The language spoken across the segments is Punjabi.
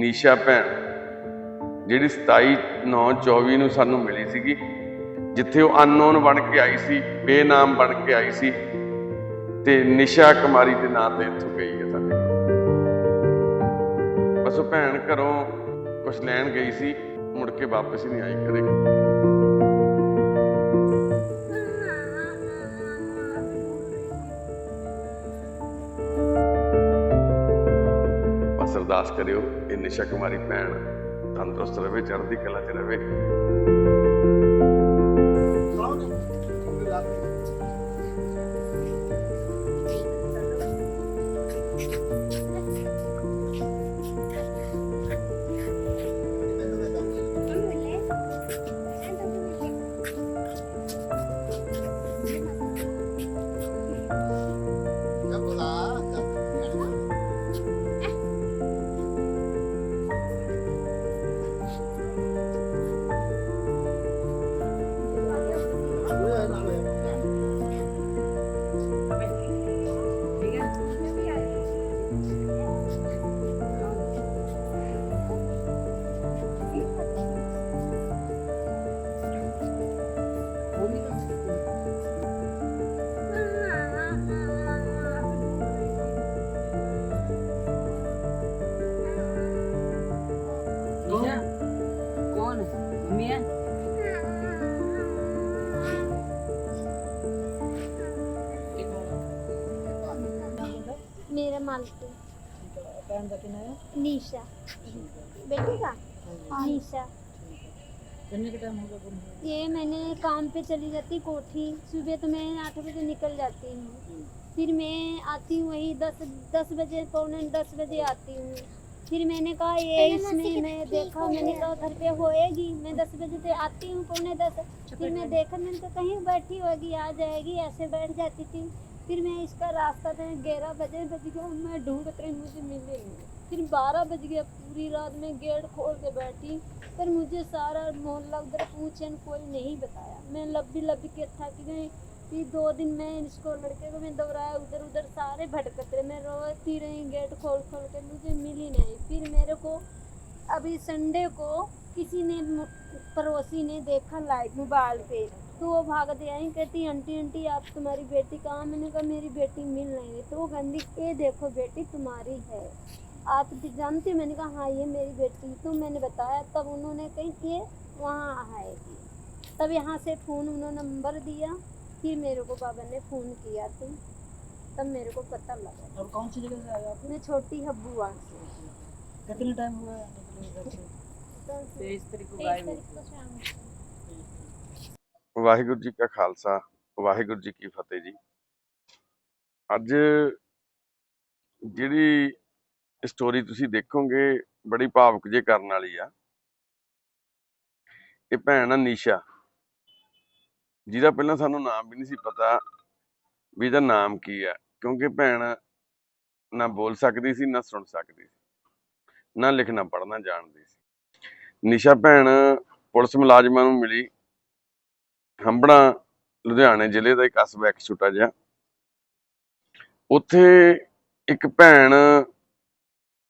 ਨੀਸ਼ਾ ਭੈਣ, ਜਿਹੜੀ 27 9 24 ਨੂੰ ਸਾਨੂੰ ਮਿਲੀ ਸੀਗੀ, ਜਿੱਥੇ ਉਹ ਅਨਨੋਨ ਬਣ ਕੇ ਆਈ ਸੀ, ਬੇਨਾਮ ਬਣ ਕੇ ਆਈ ਸੀ, ਤੇ ਨਿਸ਼ਾ ਕੁਮਾਰੀ ਦੇ ਨਾਂ ਤੇ ਇੱਥੋਂ ਗਈ ਹੈ ਸਾਡੇ ਬਸ ਉਹ ਭੈਣ ਘਰੋਂ ਕੁਝ ਲੈਣ ਗਈ ਸੀ, ਮੁੜ ਕੇ ਵਾਪਸ ਹੀ ਨਹੀਂ ਆਈ ਕਦੇ। ਅਰਦਾਸ ਕਰਿਓ ਇਹ ਨਿਸ਼ਾ ਕੁਮਾਰੀ ਭੈਣ ਤੰਦਰੁਸਤ ਰਵੇ ਚੜ੍ਹਦੀ ਕਲਾ 'ਚ ਰਵੇ। नाम निशा निशा ये मैंने काम पे चली जाती कोठी सुबह तो मैं आठ बजे निकल जाती हूँ फिर मैं आती हूँ वही दस दस बजे पौने दस बजे आती हूँ फिर मैंने कहा ये इसमें मैं देखा मैंने कहा घर पे होएगी मैं दस बजे से आती हूँ पौने दस फिर मैं देखा मैंने तो कहीं बैठी होगी आ जाएगी ऐसे बैठ जाती थी फिर मैं इसका रास्ता था ग्यारह बजे बज गया मैं ढूंढ रही मुझे मिले नहीं। फिर बारह बज गया, पूरी रात में गेट खोल के बैठी, पर मुझे सारा मोहल्ला उधर पूछे कोई नहीं बताया। मैं लब्बी लब्बी के थक गई फिर दो दिन मैं इसको लड़के को मैं दौड़ाया उधर उधर सारे भटकते रहे। मैं रोती रही गेट खोल खोल के, मुझे मिली नहीं। फिर मेरे को अभी संडे को किसी ने, पड़ोसी ने देखा लाइट मोबाइल पे तो वो भाग दे आई कहती आंटी आंटी आप तुम्हारी बेटी कहाँ? मैंने कहा मेरी बेटी मिल नहीं रही। तो वो कहती ये देखो बेटी तुम्हारी है। आप भी जानते हो? मैंने कहा हाँ ये मेरी बेटी तो मैंने बताया तब उन्होंने कही ये वहाँ आएगी। तब यहाँ से फ़ोन उन्होंने नंबर दिया फिर मेरे को बाबा ने फ़ोन किया तो तब मेरे को पता लगा। और कौन सी जगह से आप? मैं छोटी हब्बुआ से कितने टाइम हुआ है तेईस तारीख को। ਵਾਹਿਗੁਰੂ ਜੀ ਕਾ ਖਾਲਸਾ, ਵਾਹਿਗੁਰੂ ਜੀ ਕੀ ਫਤਿਹ ਜੀ। ਅੱਜ ਜਿਹੜੀ ਸਟੋਰੀ ਤੁਸੀਂ ਦੇਖੋਗੇ, ਬੜੀ ਭਾਵੁਕ ਜੇ ਕਰਨ ਵਾਲੀ ਆ। ਇਹ ਭੈਣ ਆ ਨੀਸ਼ਾ। ਜਿਹਦਾ ਪਹਿਲਾਂ ਸਾਨੂੰ ਨਾਮ ਵੀ ਨਹੀਂ ਸੀ ਪਤਾ ਵੀ ਇਹਦਾ ਨਾਮ ਕੀ ਆ, ਕਿਉਂਕਿ ਭੈਣ ਨਾ ਬੋਲ ਸਕਦੀ ਸੀ, ਨਾ ਸੁਣ ਸਕਦੀ ਸੀ। ਨਾ ਲਿਖਣਾ ਪੜ੍ਹਨਾ ਜਾਣਦੀ ਸੀ। ਨਿਸ਼ਾ ਭੈਣ ਪੁਲਿਸ ਮੁਲਾਜ਼ਮਾਂ ਨੂੰ ਮਿਲੀ। ਹੰਬਣਾ, ਲੁਧਿਆਣੇ ਜ਼ਿਲ੍ਹੇ ਦਾ ਇੱਕ ਕਸਬਾ, ਇੱਕ ਛੋਟਾ ਜਿਹਾ। ਉੱਥੇ ਇੱਕ ਭੈਣ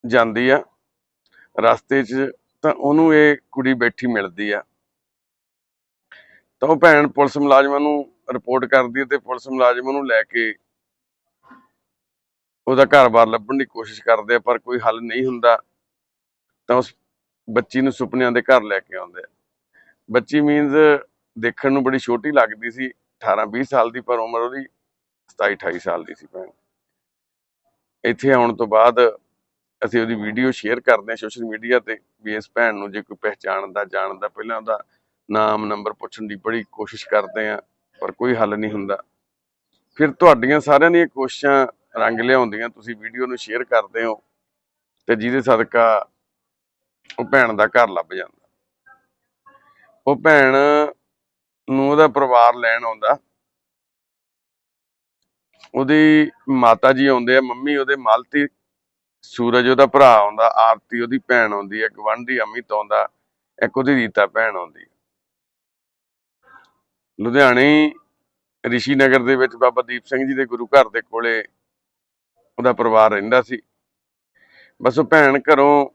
ਜਾਂਦੀ ਆ ਰਸਤੇ 'ਚ, ਤਾਂ ਉਹਨੂੰ ਇਹ ਕੁੜੀ ਬੈਠੀ ਮਿਲਦੀ ਆ। ਤਾਂ ਉਹ ਭੈਣ ਪੁਲਿਸ ਮੁਲਾਜ਼ਮਾਂ ਨੂੰ ਰਿਪੋਰਟ ਕਰਦੀ ਹੈ ਤੇ ਪੁਲਿਸ ਮੁਲਾਜ਼ਮਾਂ ਨੂੰ ਲੈ ਕੇ ਉਹਦਾ ਘਰ-ਬਾਰ ਲੱਭਣ ਦੀ ਕੋਸ਼ਿਸ਼ ਕਰਦੇ ਆ, ਪਰ ਕੋਈ ਹੱਲ ਨਹੀਂ ਹੁੰਦਾ। ਤਾਂ ਉਸ ਬੱਚੀ ਨੂੰ ਸੁਪਨਿਆਂ ਦੇ ਘਰ ਲੈ ਕੇ ਆਉਂਦੇ ਆ। ਬੱਚੀ ਮੀਨਸ ਦੇਖਣ ਨੂੰ ਬੜੀ ਛੋਟੀ ਲੱਗਦੀ ਸੀ 18 20 ਸਾਲ ਦੀ, ਪਰ ਉਮਰ ਉਹਦੀ 27 28 ਸਾਲ ਦੀ ਸੀ ਭੈਣ। ਇੱਥੇ ਆਉਣ ਤੋਂ ਬਾਅਦ ਅਸੀਂ ਉਹਦੀ ਵੀਡੀਓ ਸ਼ੇਅਰ ਕਰਦੇ ਹਾਂ ਸੋਸ਼ਲ ਮੀਡੀਆ ਤੇ, ਵੀ ਇਸ ਭੈਣ ਨੂੰ ਜੇ ਕੋਈ ਪਹਿਚਾਣਦਾ, ਜਾਣਦਾ, ਪਹਿਲਾਂ ਉਹਦਾ ਨਾਮ, ਨੰਬਰ ਪੁੱਛਣ ਦੀ ਬੜੀ ਕੋਸ਼ਿਸ਼ ਕਰਦੇ ਆ ਪਰ ਕੋਈ ਹੱਲ ਨਹੀਂ ਹੁੰਦਾ। ਫਿਰ ਤੁਹਾਡੀਆਂ ਸਾਰਿਆਂ ਦੀਆਂ ਕੋਸ਼ਿਸ਼ਾਂ ਰੰਗ ਲਿਆਉਂਦੀਆਂ, ਤੁਸੀਂ ਵੀਡੀਓ ਨੂੰ ਸ਼ੇਅਰ ਕਰਦੇ ਹੋ ਤੇ ਜਿਹਦੇ ਸਦਕਾ ਉਹ ਭੈਣ ਦਾ ਘਰ ਲੱਭ ਜਾਂਦਾ। ਉਹ ਭੈਣ ਨੂੰ ਉਹਦਾ ਪਰਿਵਾਰ ਲੈਣ ਆਉਂਦਾ। ਉਹਦੀ ਮਾਤਾ ਜੀ ਆਉਂਦੇ ਆ, ਮੰਮੀ ਉਹਦੇ ਮਲਤੀ, ਸੂਰਜ ਉਹਦਾ ਭਰਾ ਆਉਂਦਾ, ਆਰਤੀ ਉਹਦੀ ਭੈਣ ਆਉਂਦੀ ਹੈ ਗਵੰਡੀ ਅਮਿਤ ਆਉਂਦਾ, ਇੱਕ ਉਹਦੀ ਰੀਤਾ ਭੈਣ ਆਉਂਦੀ ਲੁਧਿਆਣੇ ਰਿਸ਼ੀ ਨਗਰ ਦੇ ਵਿੱਚ ਬਾਬਾ ਦੀਪ ਸਿੰਘ ਜੀ ਦੇ ਗੁਰੂ ਘਰ ਦੇ ਕੋਲੇ ਉਹਦਾ ਪਰਿਵਾਰ ਰਹਿੰਦਾ ਸੀ। ਬਸ ਉਹ ਭੈਣ ਘਰੋਂ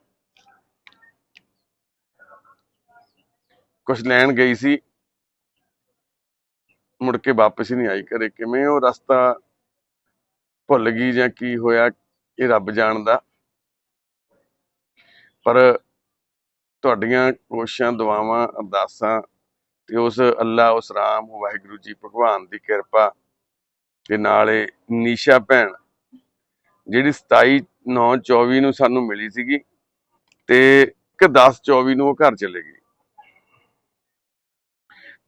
ਕੁਝ ਲੈਣ ਗਈ ਸੀ। ਮੁੜ ਕੇ ਵਾਪਸ ਹੀ ਨਹੀਂ ਆਈ ਘਰੇ। ਕਿਵੇਂ ਉਹ ਰਸਤਾ ਭੁੱਲ ਗਈ ਜਾਂ ਕੀ ਹੋਇਆ, ਇਹ ਰੱਬ ਜਾਣਦਾ। ਪਰ ਤੁਹਾਡੀਆਂ ਕੋਸ਼ਿਸ਼ਾਂ, ਦੁਆਵਾਂ, ਅਰਦਾਸਾਂ ਤੇ ਉਸ ਅੱਲਾ, ਉਸ ਰਾਮ, ਵਾਹਿਗੁਰੂ ਜੀ, ਭਗਵਾਨ ਦੀ ਕਿਰਪਾ ਤੇ ਨਾਲੇ ਨੀਸ਼ਾ ਭੈਣ, ਜਿਹੜੀ 27 9 24 ਨੂੰ ਸਾਨੂੰ ਮਿਲੀ ਸੀਗੀ ਤੇ ਇੱਕ 10 24 ਨੂੰ ਉਹ ਘਰ ਚਲੇ ਗਈ।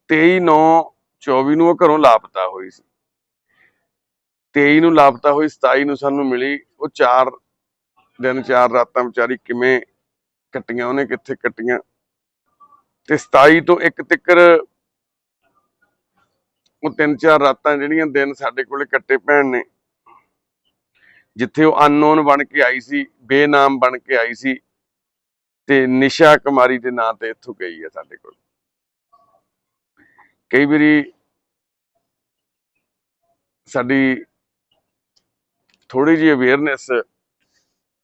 23 9 24 ਨੂੰ ਉਹ ਘਰੋਂ ਲਾਪਤਾ ਹੋਈ ਸੀ। 23 ਨੂੰ ਲਾਪਤਾ ਹੋਈ 27 ਨੂੰ ਸਾਨੂੰ ਮਿਲੀ। ਉਹ ਚਾਰ ਦਿਨ, ਚਾਰ ਰਾਤਾਂ ਵਿਚਾਰੀ ਕਿਵੇਂ ਕੱਟੀਆਂ, ਉਹਨੇ ਕਿੱਥੇ ਕੱਟੀਆਂ? ਤੇ 27 ਤੋਂ ਇੱਕ ਤਿੱਕਰ ਉਹ ਤਿੰਨ ਚਾਰ ਰਾਤਾਂ ਜਿਹੜੀਆਂ ਦਿਨ ਸਾਡੇ ਕੋਲੇ ਕੱਟੇ ਭੈਣ ਨੇ, ਜਿੱਥੇ ਉਹ ਅਨਨੋਨ ਬਣ ਕੇ ਆਈ ਸੀ, ਬੇਨਾਮ ਬਣ ਕੇ ਆਈ ਸੀ, ਤੇ ਨਿਸ਼ਾ ਕੁਮਾਰੀ ਦੇ ਨਾਂ ਤੇ ਇੱਥੋਂ ਗਈ ਹੈ ਸਾਡੇ ਕੋਲ। ਕਈ ਵਾਰੀ ਸਾਡੀ ਥੋੜੀ ਜਿਹੀ ਅਵੇਅਰਨੈਸ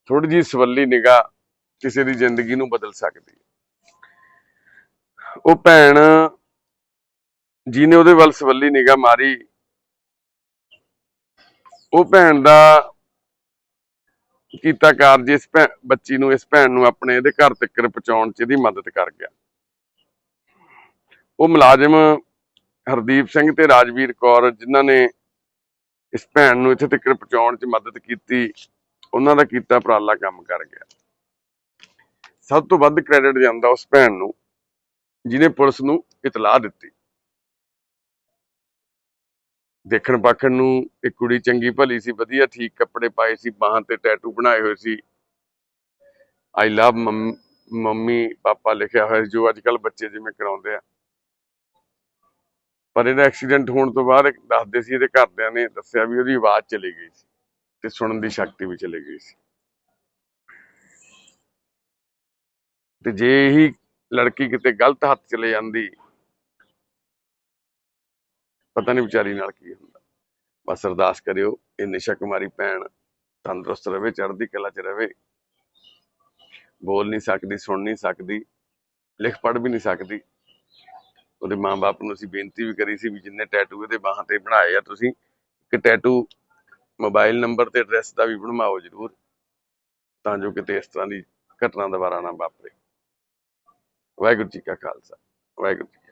ਥੋੜੀ ਜਿਹੀ ਸਵੱਲੀ ਨਿਗਾਹ ਕਿਸੇ ਦੀ ਜ਼ਿੰਦਗੀ ਨੂੰ ਬਦਲ ਸਕਦੀ ਹੈ। ਉਹ ਭੈਣ ਜਿਹਨੇ ਉਹਦੇ ਵੱਲ ਸਵੱਲੀ ਨਿਗਾਹ ਮਾਰੀ, ਉਹ ਭੈਣ ਦਾ ਕੀਤਾ ਕਾਰਜ ਇਸ ਭੈ- ਬੱਚੀ ਨੂੰ ਇਸ ਭੈਣ ਨੂੰ ਆਪਣੇ ਇਹਦੇ ਘਰ ਤੱਕ ਪਹੁੰਚਾਉਣ 'ਚ ਇਹਦੀ ਮਦਦ ਕਰ ਗਿਆ। ਉਹ ਮੁਲਾਜ਼ਮ ਹਰਦੀਪ ਸਿੰਘ ਤੇ ਰਾਜਵੀਰ ਕੌਰ ਜਿਨ੍ਹਾਂ ਨੇ ਇਸ ਭੈਣ ਨੂੰ ਇੱਥੇ ਤੱਕ ਪਹੁੰਚਾਉਣ 'ਚ ਮਦਦ ਕੀਤੀ ਉਹਨਾਂ ਦਾ ਕੀਤਾ ਉਪਰਾਲਾ ਕੰਮ ਕਰ ਗਿਆ। ਸਭ ਤੋਂ ਵੱਧ ਕ੍ਰੈਡਿਟ ਜਾਂਦਾ ਉਸ ਭੈਣ ਨੂੰ ਜਿਹਨੇ ਪੁਲਿਸ ਨੂੰ ਇਤਲਾਹ ਦਿੱਤੀ। ਦੇਖਣ ਪਾਖਣ ਨੂੰ ਇੱਕ ਕੁੜੀ ਚੰਗੀ ਭਲੀ ਸੀ ਵਧੀਆ ਠੀਕ ਕੱਪੜੇ ਪਾਏ ਸੀ ਬਾਹਾਂ ਤੇ ਟੈਟੂ ਬਣਾਏ ਹੋਏ ਸੀ। ਆਈ ਲਵ ਮੰਮੀ ਪਾਪਾ ਲਿਖਿਆ ਹੋਇਆ ਸੀ, ਜੋ ਅੱਜ ਕੱਲ ਬੱਚੇ ਜਿਵੇਂ ਕਰਾਉਂਦੇ ਆ। ਪਰ ਇਹਦਾ ਐਕਸੀਡੈਂਟ ਹੋਣ ਤੋਂ ਬਾਅਦ ਦੱਸਦੇ ਸੀ, ਇਹਦੇ ਘਰਦਿਆਂ ਨੇ ਦੱਸਿਆ ਵੀ ਉਹਦੀ ਆਵਾਜ਼ ਚਲੀ ਗਈ ਸੀ ਤੇ ਸੁਣਨ ਦੀ ਸ਼ਕਤੀ ਵੀ ਚਲੀ ਗਈ ਸੀ। ਤੇ ਜੇ ਇਹੀ ਲੜਕੀ ਕਿਤੇ ਗਲਤ ਹੱਥ ਚਲੇ ਜਾਂਦੀ, ਪਤਾ ਨਹੀਂ ਵਿਚਾਰੀ ਨਾਲ ਕੀ ਹੁੰਦਾ। ਬਸ ਅਰਦਾਸ ਕਰਿਓ, ਇਹ ਨਿਸ਼ਾ ਕੁਮਾਰੀ ਭੈਣ ਤੰਦਰੁਸਤ ਰਵੇ, ਚੜ੍ਹਦੀ ਕਲਾ 'ਚ ਰਵੇ। ਬੋਲ ਨਹੀਂ ਸਕਦੀ, ਸੁਣ ਨਹੀਂ ਸਕਦੀ, ਲਿਖ ਪੜ੍ਹ ਵੀ ਨਹੀਂ ਸਕਦੀ। ਉਹਦੇ ਮਾਂ-ਬਾਪ ਨੂੰ ਅਸੀਂ ਬੇਨਤੀ ਵੀ ਕਰੀ ਸੀ ਵੀ ਜਿੰਨੇ ਟੈਟੂ ਇਹਦੇ ਬਾਹਾਂ ਤੇ ਬਣਾਏ ਆ, ਤੁਸੀਂ ਇੱਕ ਟੈਟੂ ਮੋਬਾਈਲ ਨੰਬਰ ਤੇ ਐਡਰੈਸ ਦਾ ਵੀ ਬਣਵਾਓ ਜਰੂਰ, ਤਾਂ ਜੋ ਕਿਤੇ ਇਸ ਤਰ੍ਹਾਂ ਦੀ ਘਟਨਾ ਦੁਬਾਰਾ ਨਾ ਵਾਪਰੇ। ਵਾਹਿਗੁਰੂ ਜੀ ਕਾ ਖਾਲਸਾ, ਵਾਹਿਗੁਰੂ ਜੀ